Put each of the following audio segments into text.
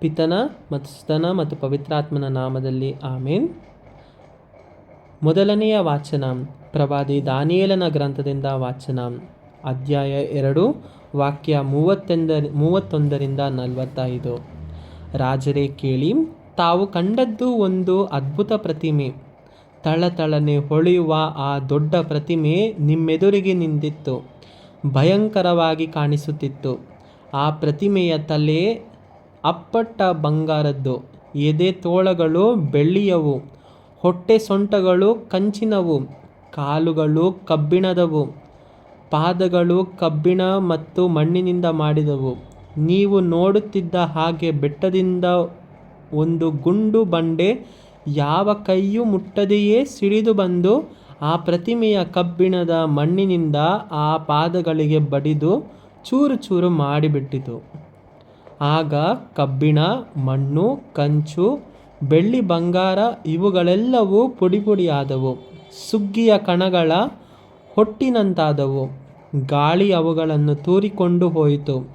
ಪಿತನ ಮತ್ತು ಸ್ತನ ಮತ್ತು ಪವಿತ್ರಾತ್ಮನ ನಾಮದಲ್ಲಿ ಆಮೇನ್. ಮೊದಲನೆಯ ವಾಚನ, ಪ್ರವಾದಿ ದಾನಿಯೇಲನ ಗ್ರಂಥದಿಂದ ವಾಚನ, ಅಧ್ಯಾಯ ಎರಡು, ವಾಕ್ಯ ಮೂವತ್ತೆಂದ, ಮೂವತ್ತೊಂದರಿಂದ ನಲವತ್ತೈದು. ರಾಜರೇ ಕೇಳಿ, ತಾವು ಕಂಡದ್ದು ಒಂದು ಅದ್ಭುತ ಪ್ರತಿಮೆ. ತಳತಳನೆ ಹೊಳೆಯುವ ಆ ದೊಡ್ಡ ಪ್ರತಿಮೆ ನಿಮ್ಮೆದುರಿಗೆ ನಿಂತಿತ್ತು. ಭಯಂಕರವಾಗಿ ಕಾಣಿಸುತ್ತಿತ್ತು. ಆ ಪ್ರತಿಮೆಯ ತಲೆ ಅಪ್ಪಟ ಬಂಗಾರದ್ದು. ಎದೆ ತೋಳಗಳು ಬೆಳ್ಳಿಯವು. ಹೊಟ್ಟೆ ಸೊಂಟಗಳು ಕಂಚಿನವು. ಕಾಲುಗಳು ಕಬ್ಬಿಣದವು. ಪಾದಗಳು ಕಬ್ಬಿಣ ಮತ್ತು ಮಣ್ಣಿನಿಂದ ಮಾಡಿದವು. ನೀವು ನೋಡುತ್ತಿದ್ದ ಹಾಗೆ ಬೆಟ್ಟದಿಂದ ಒಂದು ಗುಂಡು ಬಂಡೆ ಯಾವ ಕೈಯೂ ಮುಟ್ಟದೆಯೇ ಸಿಡಿದು ಬಂದು ಆ ಪ್ರತಿಮೆಯ ಕಬ್ಬಿಣದ ಮಣ್ಣಿನಿಂದ ಆ ಪಾದಗಳಿಗೆ ಬಡಿದು ಚೂರು ಚೂರು ಮಾಡಿಬಿಟ್ಟಿತು. ಆಗ ಕಬ್ಬಿಣ, ಮಣ್ಣು, ಕಂಚು, ಬೆಳ್ಳಿ, ಬಂಗಾರ ಇವುಗಳೆಲ್ಲವೂ ಪುಡಿ ಪುಡಿಯಾದವು ಸುಗ್ಗಿಯ ಕಣಗಳ ಹೊಟ್ಟಿನಂತಾದವು. ಗಾಳಿ ಅವುಗಳನ್ನು ತೂರಿಕೊಂಡು ಹೋಯಿತು.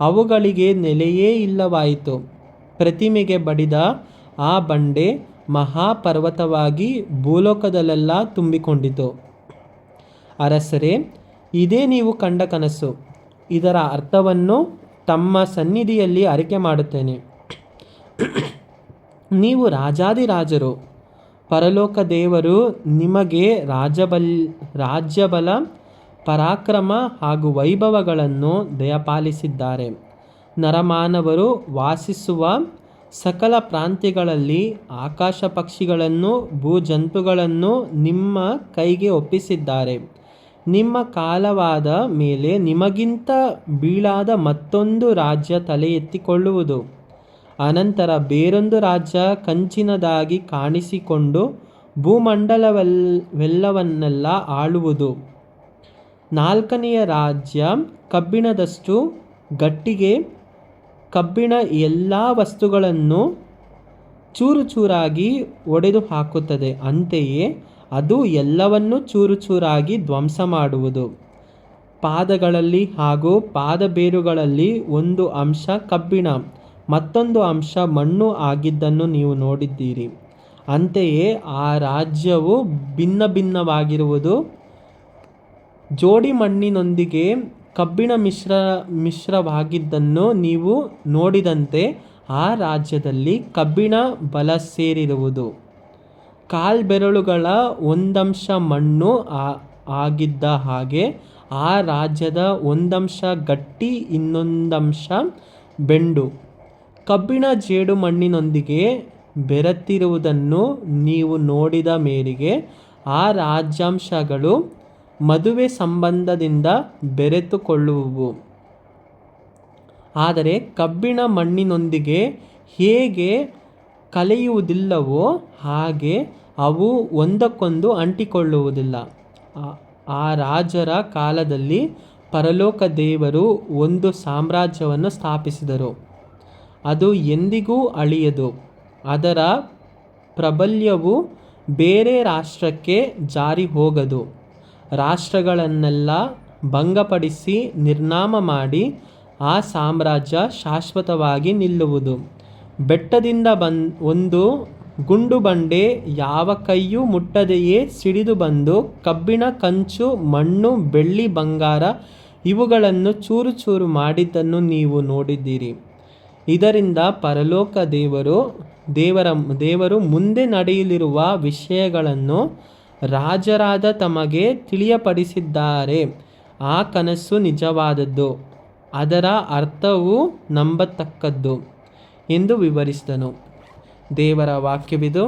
ಅವುಗಳಿಗೆ ನೆಲೆಯೇ ಇಲ್ಲವಾಯಿತು. ಪ್ರತಿಮೆಗೆ ಬಡಿದ ಆ ಬಂಡೆ ಮಹಾಪರ್ವತವಾಗಿ ಭೂಲೋಕದಲ್ಲೆಲ್ಲ ತುಂಬಿಕೊಂಡಿತು. ಅರಸರೇ, ಇದೇ ನೀವು ಕಂಡ ಕನಸು. ಇದರ ಅರ್ಥವನ್ನು ತಮ್ಮ ಸನ್ನಿಧಿಯಲ್ಲಿ ಅರಿಕೆ ಮಾಡುತ್ತೇನೆ. ನೀವು ರಾಜಾದಿರಾಜರು ಪರಲೋಕ ದೇವರು ನಿಮಗೆ ರಾಜಬಲ್, ರಾಜ್ಯಬಲ, ಪರಾಕ್ರಮ ಹಾಗೂ ವೈಭವಗಳನ್ನು ದಯಪಾಲಿಸಿದ್ದಾರೆ. ನರಮಾನವರು ವಾಸಿಸುವ ಸಕಲ ಪ್ರಾಂತ್ಯಗಳಲ್ಲಿ ಆಕಾಶ ಪಕ್ಷಿಗಳನ್ನು ಭೂಜಂತುಗಳನ್ನು ನಿಮ್ಮ ಕೈಗೆ ಒಪ್ಪಿಸಿದ್ದಾರೆ. ನಿಮ್ಮ ಕಾಲವಾದ ಮೇಲೆ ನಿಮಗಿಂತ ಬೀಳಾದ ಮತ್ತೊಂದು ರಾಜ್ಯ ತಲೆ ಎತ್ತಿಕೊಳ್ಳುವುದು ಅನಂತರ ಬೇರೊಂದು ರಾಜ್ಯ ಕಂಚಿನದಾಗಿ ಕಾಣಿಸಿಕೊಂಡು ಭೂಮಂಡಲವೆಲ್ಲವನ್ನೆಲ್ಲ ಆಳುವುದು. ನಾಲ್ಕನೆಯ ರಾಜ್ಯ ಕಬ್ಬಿಣದಷ್ಟು ಗಟ್ಟಿಗೆ ಕಬ್ಬಿಣ ಎಲ್ಲ ವಸ್ತುಗಳನ್ನು ಚೂರು ಚೂರಾಗಿ ಒಡೆದು ಹಾಕುತ್ತದೆ ಅಂತೆಯೇ ಅದು ಎಲ್ಲವನ್ನೂ ಚೂರು ಚೂರಾಗಿ ಧ್ವಂಸ ಮಾಡುವುದು ಪಾದಗಳಲ್ಲಿ ಹಾಗೂ ಪಾದಬೇರುಗಳಲ್ಲಿ ಒಂದು ಅಂಶ ಕಬ್ಬಿಣ, ಮತ್ತೊಂದು ಅಂಶ ಮಣ್ಣು ಆಗಿದ್ದನ್ನು ನೀವು ನೋಡಿದ್ದೀರಿ. ಅಂತೆಯೇ ಆ ರಾಜ್ಯವು ಭಿನ್ನ ಭಿನ್ನವಾಗಿರುವುದು. ಜೋಡಿ ಮಣ್ಣಿನೊಂದಿಗೆ ಕಬ್ಬಿಣ ಮಿಶ್ರ, ಮಿಶ್ರವಾಗಿದ್ದನ್ನು ನೀವು ನೋಡಿದಂತೆ ಆ ರಾಜ್ಯದಲ್ಲಿ ಕಬ್ಬಿಣ ಬಲ ಸೇರಿರುವುದು. ಕಾಲ್ಬೆರಳುಗಳ ಒಂದಂಶ ಮಣ್ಣು ಆಗಿದ್ದ ಹಾಗೆ ಆ ರಾಜ್ಯದ ಒಂದಂಶ ಗಟ್ಟಿ ಇನ್ನೊಂದಂಶ ಬೆಂಡು. ಕಬ್ಬಿಣ ಜೇಡು ಮಣ್ಣಿನೊಂದಿಗೆ ಬೆರೆತಿರುವುದನ್ನು ನೀವು ನೋಡಿದ ಮೇರೆಗೆ ಆ ರಾಜ್ಯಾಂಶಗಳು ಮದುವೆ ಸಂಬಂಧದಿಂದ ಬೆರೆತುಕೊಳ್ಳುವು ಆದರೆ ಕಬ್ಬಿಣ ಮಣ್ಣಿನೊಂದಿಗೆ ಹೇಗೆ ಕಲೆಯುವುದಿಲ್ಲವೋ ಹಾಗೆ ಅವು ಒಂದಕ್ಕೊಂದು ಅಂಟಿಕೊಳ್ಳುವುದಿಲ್ಲ. ಆ ರಾಜರ ಕಾಲದಲ್ಲಿ ಪರಲೋಕ ದೇವರು ಒಂದು ಸಾಮ್ರಾಜ್ಯವನ್ನು ಸ್ಥಾಪಿಸಿದರು. ಅದು ಎಂದಿಗೂ ಅಳಿಯದು. ಅದರ ಪ್ರಾಬಲ್ಯವು ಬೇರೆ ರಾಷ್ಟ್ರಕ್ಕೆ ಜಾರಿ ಹೋಗದು. ರಾಷ್ಟ್ರಗಳನ್ನೆಲ್ಲ ಭಂಗಪಡಿಸಿ ನಿರ್ನಾಮ ಮಾಡಿ ಆ ಸಾಮ್ರಾಜ್ಯ ಶಾಶ್ವತವಾಗಿ ನಿಲ್ಲುವುದು. ಬೆಟ್ಟದಿಂದ ಬಂದ್, ಒಂದು ಗುಂಡು ಬಂಡೆ ಯಾವ ಕೈಯೂ ಮುಟ್ಟದೆಯೇ ಸಿಡಿದು ಬಂದು ಕಬ್ಬಿಣ, ಕಂಚು, ಮಣ್ಣು, ಬೆಳ್ಳಿ, ಬಂಗಾರ ಇವುಗಳನ್ನು ಚೂರು ಚೂರು ಮಾಡಿದ್ದನ್ನು ನೀವು ನೋಡಿದ್ದೀರಿ. ಇದರಿಂದ ಪರಲೋಕ ದೇವರು, ದೇವರ, ದೇವರು ಮುಂದೆ ನಡೆಯಲಿರುವ ವಿಷಯಗಳನ್ನು ರಾಜರಾದ ತಮಗೆ ತಿಳಿಯಪಡಿಸಿದ್ದಾರೆ. ಆ ಕನಸು ನಿಜವಾದದ್ದು, ಅದರ ಅರ್ಥವು ನಂಬತಕ್ಕದ್ದು ಎಂದು ವಿವರಿಸಿದನು. ದೇವರ ವಾಕ್ಯವಿದು